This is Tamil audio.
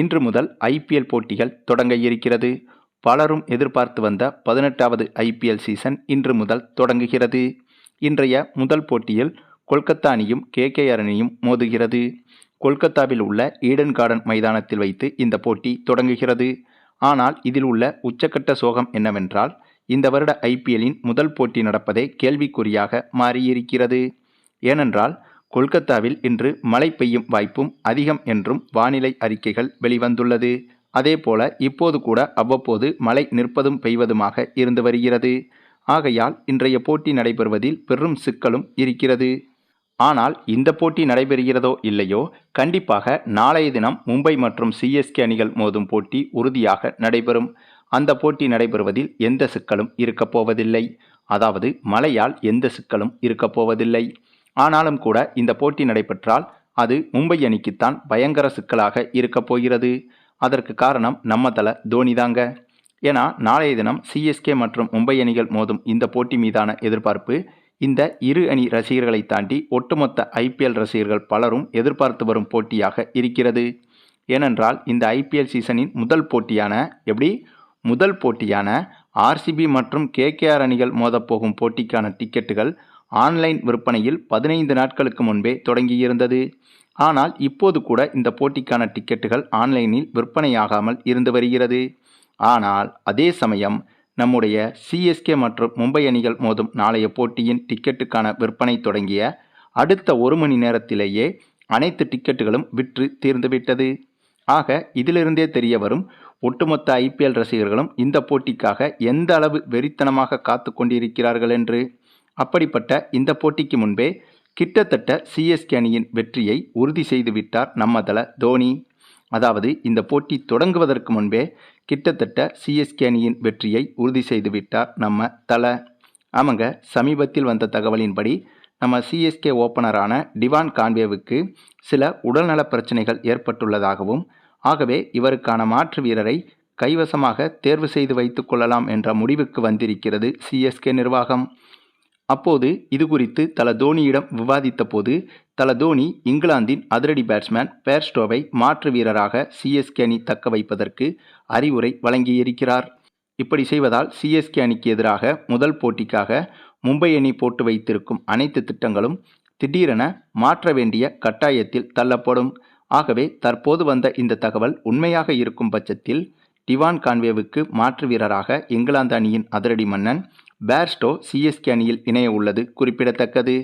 இன்று முதல் ஐபிஎல் போட்டிகள் தொடங்க இருக்கிறது. பலரும் எதிர்பார்த்து வந்த பதினெட்டாவது ஐபிஎல் சீசன் இன்று முதல் தொடங்குகிறது. இன்றைய முதல் போட்டியில் கொல்கத்தா அணியும் கேகேஆர் அணியும் மோதுகிறது. கொல்கத்தாவில் உள்ள ஈடன் கார்டன் மைதானத்தில் வைத்து இந்த போட்டி தொடங்குகிறது. ஆனால் இதில் உள்ள உச்சக்கட்ட சோகம் என்னவென்றால் இந்த வருட ஐபிஎல்லின் முதல் போட்டி நடப்பதே கேள்விக்குறியாக மாறியிருக்கிறது. ஏனென்றால் கொல்கத்தாவில் இன்று மழை பெய்யும் வாய்ப்பும் அதிகம் என்றும் வானிலை அறிக்கைகள் வெளிவந்துள்ளது. அதேபோல இப்போது கூட அவ்வப்போது மழை நிற்பதும் பெய்வதுமாக இருந்து வருகிறது. ஆகையால் இன்றைய போட்டி நடைபெறுவதில் பெரும் சிக்கலும் இருக்கிறது. ஆனால் இந்த போட்டி நடைபெறுகிறதோ இல்லையோ கண்டிப்பாக நாளைய தினம் மும்பை மற்றும் சிஎஸ்கே அணிகள் மோதும் போட்டி உறுதியாக நடைபெறும். அந்த போட்டி நடைபெறுவதில் எந்த சிக்கலும் இருக்கப் போவதில்லை அதாவது மழையால் எந்த சிக்கலும் இருக்கப் போவதில்லை ஆனாலும் கூட இந்த போட்டி நடைபெற்றால் அது மும்பை அணிக்குத்தான் பயங்கர சிக்கலாக இருக்கப் போகிறது. அதற்கு காரணம் நம்ம தல தோனிதாங்க ஏன்னா நாளைய தினம் சிஎஸ்கே மற்றும் மும்பை அணிகள் மோதும் இந்த போட்டி மீதான எதிர்பார்ப்பு இந்த இரு அணி ரசிகர்களை தாண்டி ஒட்டுமொத்த ஐபிஎல் ரசிகர்கள் பலரும் எதிர்பார்த்து வரும் போட்டியாக இருக்கிறது. ஏனென்றால் இந்த ஐபிஎல் சீசனின் முதல் போட்டியான எப்படி? முதல் போட்டியான ஆர்சிபி மற்றும் கேகேஆர் அணிகள் மோதப்போகும் போட்டிக்கான டிக்கெட்டுகள் ஆன்லைன் விற்பனையில் பதினைந்து நாட்களுக்கு முன்பே தொடங்கியிருந்தது. ஆனால் இப்போது கூட இந்த போட்டிக்கான டிக்கெட்டுகள் ஆன்லைனில் விற்பனையாகாமல் இருந்து வருகிறது. ஆனால் அதே சமயம் நம்முடைய சிஎஸ்கே மற்றும் மும்பை அணிகள் மோதும் நாளைய போட்டியின் டிக்கெட்டுக்கான விற்பனை தொடங்கிய அடுத்த ஒரு மணி நேரத்திலேயே அனைத்து டிக்கெட்டுகளும் விற்று தீர்ந்துவிட்டது ஆக இதிலிருந்தே தெரிய வரும் ஒட்டுமொத்த ஐபிஎல் ரசிகர்களும் இந்த போட்டிக்காக எந்த அளவு வெறித்தனமாக காத்து கொண்டிருக்கிறார்கள் என்று. அப்படிப்பட்ட இந்த போட்டிக்கு முன்பே கிட்டத்தட்ட சிஎஸ்கே அணியின் வெற்றியை உறுதி செய்துவிட்டார் நம்ம தல தோனி. அதாவது இந்த போட்டி தொடங்குவதற்கு முன்பே கிட்டத்தட்ட சிஎஸ்கே அணியின் வெற்றியை உறுதி செய்துவிட்டார் நம்ம தல ஆமாங்க சமீபத்தில் வந்த தகவலின்படி நம்ம சிஎஸ்கே ஓப்பனரான டிவான் கான்வேவுக்கு சில உடல்நல பிரச்சனைகள் ஏற்பட்டுள்ளதாகவும் ஆகவே இவருக்கான மாற்று வீரரை கைவசமாக தேர்வு செய்து வைத்துக்கொள்ளலாம் என்ற முடிவுக்கு வந்திருக்கிறது சிஎஸ்கே நிர்வாகம். அப்போது இது குறித்து தல தோனியிடம் விவாதித்த போது தல தோனி இங்கிலாந்தின் அதிரடி பேட்ஸ்மேன் பேர்ஸ்டோவை மாற்று வீரராக சிஎஸ்கே அணி தக்க வைப்பதற்கு அறிவுரை வழங்கியிருக்கிறார். இப்படி செய்வதால் சிஎஸ்கே அணிக்கு எதிராக முதல் போட்டிக்காக மும்பை அணி போட்டு வைத்திருக்கும் அனைத்து திட்டங்களும் திடீரென மாற்ற வேண்டிய கட்டாயத்தில் தள்ளப்படும். ஆகவே தற்போது வந்த இந்த தகவல் உண்மையாக இருக்கும் பட்சத்தில் டிவான் கான்வேவுக்கு மாற்று வீரராக இங்கிலாந்து அணியின் அதிரடி மன்னன் பேர்ஸ்டோ சிஎஸ்கே அணியில் இணைய உள்ளது குறிப்பிடத்தக்கது.